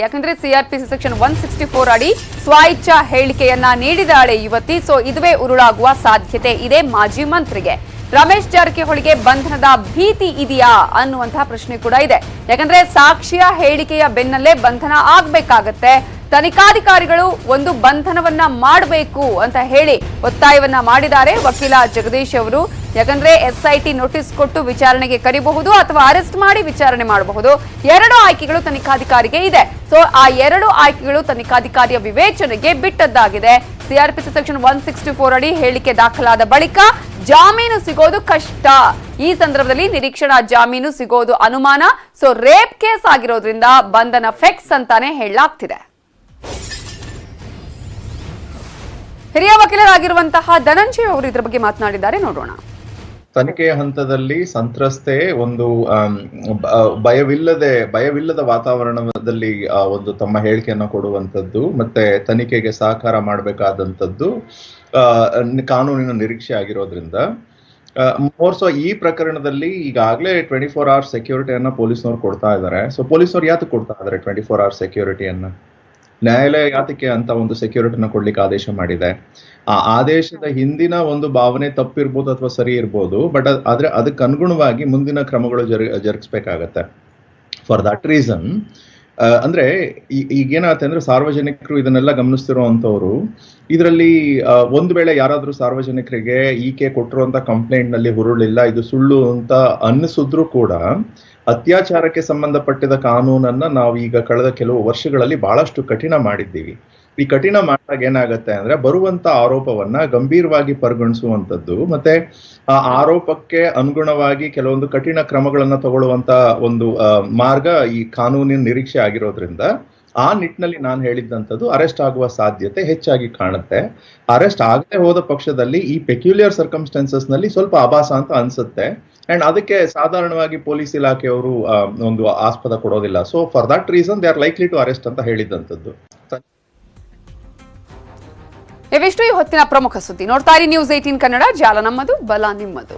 ಯಾಕಂದ್ರೆ CRPC section one sixty four ಅಡಿ ಸ್ವಇಚ್ಛಾ ಹೇಳಿಕೆಯನ್ನ ನೀಡಿದಾಳೆ ಯುವತಿ. ಸೊ ಇದುವೇ ಉರುಳಾಗುವ ಸಾಧ್ಯತೆ ಇದೆ ಮಾಜಿ ಮಂತ್ರಿಗೆ. ರಮೇಶ್ ಜಾರಕಿಹೊಳಿಗೆ ಬಂಧನದ ಭೀತಿ ಇದೆಯಾ ಅನ್ನುವಂತಹ ಪ್ರಶ್ನೆ ಕೂಡ ಇದೆ. ಯಾಕಂದ್ರೆ ಸಾಕ್ಷಿಯ ಹೇಳಿಕೆಯ ಬೆನ್ನಲ್ಲೇ ಬಂಧನ ಆಗ್ಬೇಕಾಗತ್ತೆ. ತನಿಖಾಧಿಕಾರಿಗಳು ಒಂದು ಬಂಧನವನ್ನ ಮಾಡಬೇಕು ಅಂತ ಹೇಳಿ ಒತ್ತಾಯವನ್ನ ಮಾಡಿದ್ದಾರೆ. ವಕೀಲ ಜಗದೀಶ್ ಅವರು ಯಾಕಂದ್ರೆ ಎಸ್ಐಟಿ ನೋಟಿಸ್ ಕೊಟ್ಟು ವಿಚಾರಣೆಗೆ ಕರಿಬಹುದು ಅಥವಾ ಅರೆಸ್ಟ್ ಮಾಡಿ ವಿಚಾರಣೆ ಮಾಡಬಹುದು. ಎರಡು ಆಯ್ಕೆಗಳು ತನಿಖಾಧಿಕಾರಿಗೆ ಇದೆ. ಸೊ ಆ ಎರಡು ಆಯ್ಕೆಗಳು ತನಿಖಾಧಿಕಾರಿಯ ವಿವೇಚನೆಗೆ ಬಿಟ್ಟದ್ದಾಗಿದೆ. CRPC section one sixty four ಅಡಿ ಹೇಳಿಕೆ ದಾಖಲಾದ ಬಳಿಕ ಜಾಮೀನು ಸಿಗೋದು ಕಷ್ಟ. ಈ ಸಂದರ್ಭದಲ್ಲಿ ನಿರೀಕ್ಷಣಾ ಜಾಮೀನು ಸಿಗೋದು ಅನುಮಾನ. ಸೊ ರೇಪ್ ಕೇಸ್ ಆಗಿರೋದ್ರಿಂದ ಬಂಧನ ಫೆಕ್ಸ್ ಅಂತಾನೆ ಹೇಳಲಾಗ್ತಿದೆ. ಹಿರಿಯ ವಕೀಲರಾಗಿರುವಂತಹ ಧನಂಜಯ್ ಅವರು ಇದರ ಬಗ್ಗೆ ಮಾತನಾಡಿದ್ದಾರೆ. ನೋಡೋಣ. ತನಿಖೆಯ ಹಂತದಲ್ಲಿ ಸಂತ್ರಸ್ತೆ ಒಂದು ಭಯವಿಲ್ಲದೆ, ಭಯವಿಲ್ಲದ ವಾತಾವರಣದಲ್ಲಿ ಒಂದು ತಮ್ಮ ಹೇಳಿಕೆಯನ್ನು ಕೊಡುವಂಥದ್ದು, ಮತ್ತೆ ತನಿಖೆಗೆ ಸಹಕಾರ ಮಾಡಬೇಕಾದಂಥದ್ದು ಕಾನೂನಿನ ನಿರೀಕ್ಷೆ ಆಗಿರೋದ್ರಿಂದ. ಮೋರ್ ಸೊ ಈ ಪ್ರಕರಣದಲ್ಲಿ ಈಗಾಗಲೇ ಟ್ವೆಂಟಿ ಫೋರ್ ಅವರ್ಸ್ ಸೆಕ್ಯೂರಿಟಿಯನ್ನ ಪೊಲೀಸ್ನವ್ರು ಕೊಡ್ತಾ ಇದ್ದಾರೆ ಸೊ ಪೊಲೀಸ್ನವ್ರು ಯಾತಕ್ಕೆ ಕೊಡ್ತಾ ಇದ್ದಾರೆ ಟ್ವೆಂಟಿ ಫೋರ್ ಅವರ್ಸ್ ಸೆಕ್ಯೂರಿಟಿಯನ್ನ? ನ್ಯಾಯಾಲಯ ಯಾತಕ್ಕೆ ಅಂತ ಒಂದು ಸೆಕ್ಯೂರಿಟಿನ ಕೊಡ್ಲಿಕ್ಕೆ ಆದೇಶ ಮಾಡಿದೆ. ಆ ಆದೇಶದ ಹಿಂದಿನ ಒಂದು ಭಾವನೆ ತಪ್ಪಿರ್ಬೋದು ಅಥವಾ ಸರಿ ಇರ್ಬೋದು ಬಟ್ ಆದ್ರೆ ಅದಕ್ಕೆ ಅನುಗುಣವಾಗಿ ಮುಂದಿನ ಕ್ರಮಗಳು ಜರು ಜರುಗಿಸ್ಬೇಕಾಗತ್ತೆ. ಫಾರ್ ದಟ್ ರೀಸನ್ ಅಂದ್ರೆ ಈಗ ಈಗೇನಾಗುತ್ತೆ ಅಂದ್ರೆ ಸಾರ್ವಜನಿಕರು ಇದನ್ನೆಲ್ಲ ಗಮನಿಸ್ತಿರುವಂತವ್ರು ಇದರಲ್ಲಿ ಒಂದು ವೇಳೆ ಯಾರಾದ್ರೂ ಸಾರ್ವಜನಿಕರಿಗೆ ಈಕೆ ಕೊಟ್ಟಿರುವಂತ ಕಂಪ್ಲೇಂಟ್ನಲ್ಲಿ ಹುರುಳಿಲ್ಲ, ಇದು ಸುಳ್ಳು ಅಂತ ಅನ್ನಿಸಿದ್ರು ಕೂಡ ಅತ್ಯಾಚಾರಕ್ಕೆ ಸಂಬಂಧಪಟ್ಟಿದ ಕಾನೂನನ್ನ ನಾವು ಈಗ ಕಳೆದ ಕೆಲವು ವರ್ಷಗಳಲ್ಲಿ ಬಹಳಷ್ಟು ಕಠಿಣ ಮಾಡಿದ್ದೀವಿ. ಈ ಕಠಿಣ ಮಾಡಿದಾಗ ಏನಾಗತ್ತೆ ಅಂದ್ರೆ ಬರುವಂತ ಆರೋಪವನ್ನ ಗಂಭೀರವಾಗಿ ಪರಿಗಣಿಸುವಂತದ್ದು ಮತ್ತೆ ಆ ಆರೋಪಕ್ಕೆ ಅನುಗುಣವಾಗಿ ಕೆಲವೊಂದು ಕಠಿಣ ಕ್ರಮಗಳನ್ನ ತಗೊಳ್ಳುವಂತ ಒಂದು ಮಾರ್ಗ ಈ ಕಾನೂನಿನ ನಿರೀಕ್ಷೆ ಆಗಿರೋದ್ರಿಂದ ಆ ನಿಟ್ಟಿನಲ್ಲಿ ನಾನು ಹೇಳಿದ್ದಂಥದ್ದು ಅರೆಸ್ಟ್ ಆಗುವ ಸಾಧ್ಯತೆ ಹೆಚ್ಚಾಗಿ ಕಾಣುತ್ತೆ. ಅರೆಸ್ಟ್ ಆಗದೆ ಹೋದ ಪಕ್ಷದಲ್ಲಿ ಈ ಪೆಕ್ಯುಲಿಯರ್ ಸರ್ಕಮ್ಸ್ಟೆನ್ಸಸ್ನಲ್ಲಿ ಸ್ವಲ್ಪ ಆಭಾಸ ಅಂತ ಅನ್ಸುತ್ತೆ. ಅಂಡ್ ಅದಕ್ಕೆ ಸಾಧಾರಣವಾಗಿ ಪೊಲೀಸ್ ಇಲಾಖೆಯವರು ಒಂದು ಆಸ್ಪದ ಕೊಡೋದಿಲ್ಲ. So for that reason they are likely to arrest ಅಂತ ಹೇಳಿದ್ದಂಥದ್ದು ಇವಿಷ್ಟು ಈ ಹೊತ್ತಿನ ಪ್ರಮುಖ ಸುದ್ದಿ. ನೋಡ್ತಾ ಇರಿ ನ್ಯೂಸ್ ಏಟೀನ್ ಕನ್ನಡ. ಜಾಲ ನಮ್ಮದು ಬಲ ನಿಮ್ಮದು.